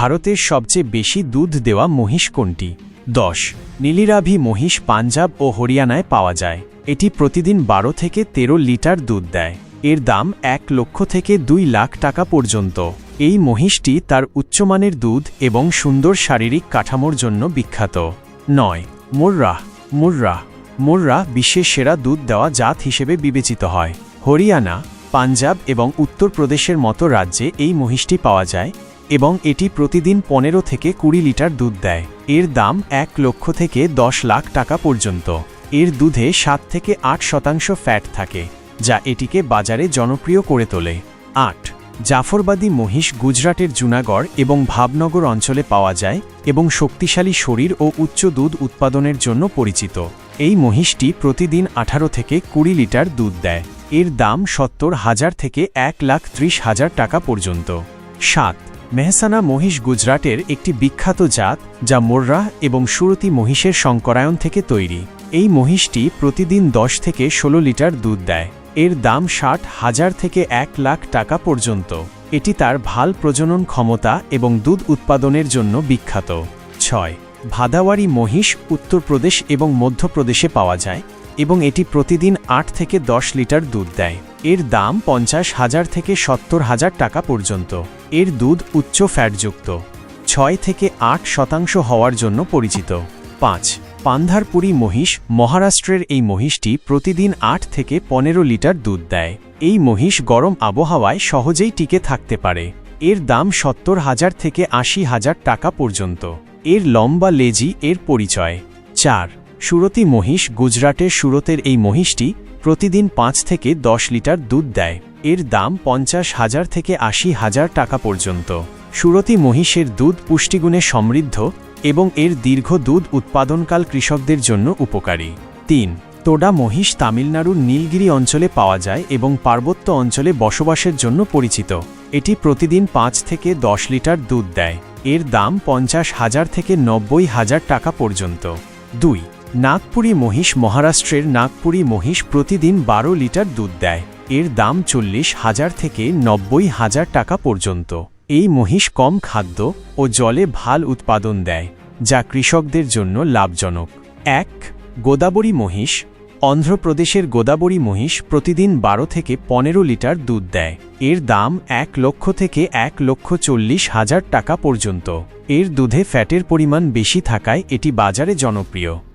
ভারতের সবচেয়ে বেশি দুধ দেওয়া মহিষ কোনটি? দশ। নীলিরাভি মহিষ পাঞ্জাব ও হরিয়ানায় পাওয়া যায়। এটি প্রতিদিন বারো থেকে ১৩ লিটার দুধ দেয়। এর দাম এক লক্ষ থেকে দুই লাখ টাকা পর্যন্ত। এই মহিষটি তার উচ্চমানের দুধ এবং সুন্দর শারীরিক কাঠামোর জন্য বিখ্যাত। নয়। মুর্রাহ। মুর্রাহ। মুর্রা বিশ্বের সেরা দুধ দেওয়া জাত হিসেবে বিবেচিত হয়। হরিয়ানা, পাঞ্জাব এবং উত্তরপ্রদেশের মতো রাজ্যে এই মহিষটি পাওয়া যায়। এবং এটি প্রতিদিন পনেরো থেকে কুড়ি লিটার দুধ দেয়। এর দাম এক লক্ষ থেকে দশ লাখ টাকা পর্যন্ত। এর দুধে সাত থেকে আট শতাংশ ফ্যাট থাকে, যা এটিকে বাজারে জনপ্রিয় করে তোলে। আট। জাফরবাদী মহিষ গুজরাটের জুনাগড় এবং ভাবনগর অঞ্চলে পাওয়া যায় এবং শক্তিশালী শরীর ও উচ্চ দুধ উৎপাদনের জন্য পরিচিত। এই মহিষটি প্রতিদিন আঠারো থেকে কুড়ি লিটার দুধ দেয়। এর দাম সত্তর হাজার থেকে এক লাখ ত্রিশ হাজার টাকা পর্যন্ত। সাত। মেহসানা মহিষ গুজরাটের একটি বিখ্যাত জাত, যা মোর্রাহ এবং সুরতি মহিষের সংকরায়ন থেকে তৈরি। এই মহিষটি প্রতিদিন দশ থেকে ১৬ লিটার দুধ দেয়। এর দাম ষাট হাজার থেকে এক লাখ টাকা পর্যন্ত। এটি তার ভালো প্রজনন ক্ষমতা এবং দুধ উৎপাদনের জন্য বিখ্যাত। ছয়, ভাদাওয়ারি মহিষ উত্তরপ্রদেশ এবং মধ্যপ্রদেশে পাওয়া যায় এবং এটি প্রতিদিন আট থেকে দশ লিটার দুধ দেয়। এর দাম পঞ্চাশ হাজার থেকে সত্তর হাজার টাকা পর্যন্ত। এর দুধ উচ্চ ফ্যাটযুক্ত। ছয় থেকে আট শতাংশ হওয়ার জন্য পরিচিত। পাঁচ, পান্ধারপুরি মহিষ। মহারাষ্ট্রের এই মহিষটি প্রতিদিন আট থেকে পনেরো লিটার দুধ দেয়। এই মহিষ গরম আবহাওয়ায় সহজেই টিকে থাকতে পারে। এর দাম সত্তর হাজার থেকে আশি হাজার টাকা পর্যন্ত। এর লম্বা লেজি এর পরিচয়। চার, সুরতি মহিষ। গুজরাটের সুরতের এই মহিষটি প্রতিদিন পাঁচ থেকে দশ লিটার দুধ দেয়। এর দাম পঞ্চাশ হাজার থেকে আশি হাজার টাকা পর্যন্ত। সুরতি মহিষের দুধ পুষ্টিগুণে সমৃদ্ধ এবং এর দীর্ঘ দুধ উৎপাদনকাল কৃষকদের জন্য উপকারী। তিন, তোডা মহিষ তামিলনাড়ুর নীলগিরি অঞ্চলে পাওয়া যায় এবং পার্বত্য অঞ্চলে বসবাসের জন্য পরিচিত। এটি প্রতিদিন পাঁচ থেকে দশ লিটার দুধ দেয়। এর দাম পঞ্চাশ হাজার থেকে নব্বই হাজার টাকা পর্যন্ত। দুই নাগপুরি মহিষ মহারাষ্ট্রের নাগপুরি মহিষ প্রতিদিন বারো লিটার দুধ দেয়। এর দাম চল্লিশ হাজার থেকে নব্বই হাজার টাকা পর্যন্ত। এই মহিষ কম খাদ্য ও জলে ভালো উৎপাদন দেয়, যা কৃষকদের জন্য লাভজনক। এক, গোদাবরী মহিষ। অন্ধ্রপ্রদেশের গোদাবরী মহিষ প্রতিদিন বারো থেকে পনেরো লিটার দুধ দেয়। এর দাম এক লক্ষ থেকে এক লক্ষ চল্লিশ হাজার টাকা পর্যন্ত। এর দুধে ফ্যাটের পরিমাণ বেশি থাকায় এটি বাজারে জনপ্রিয়।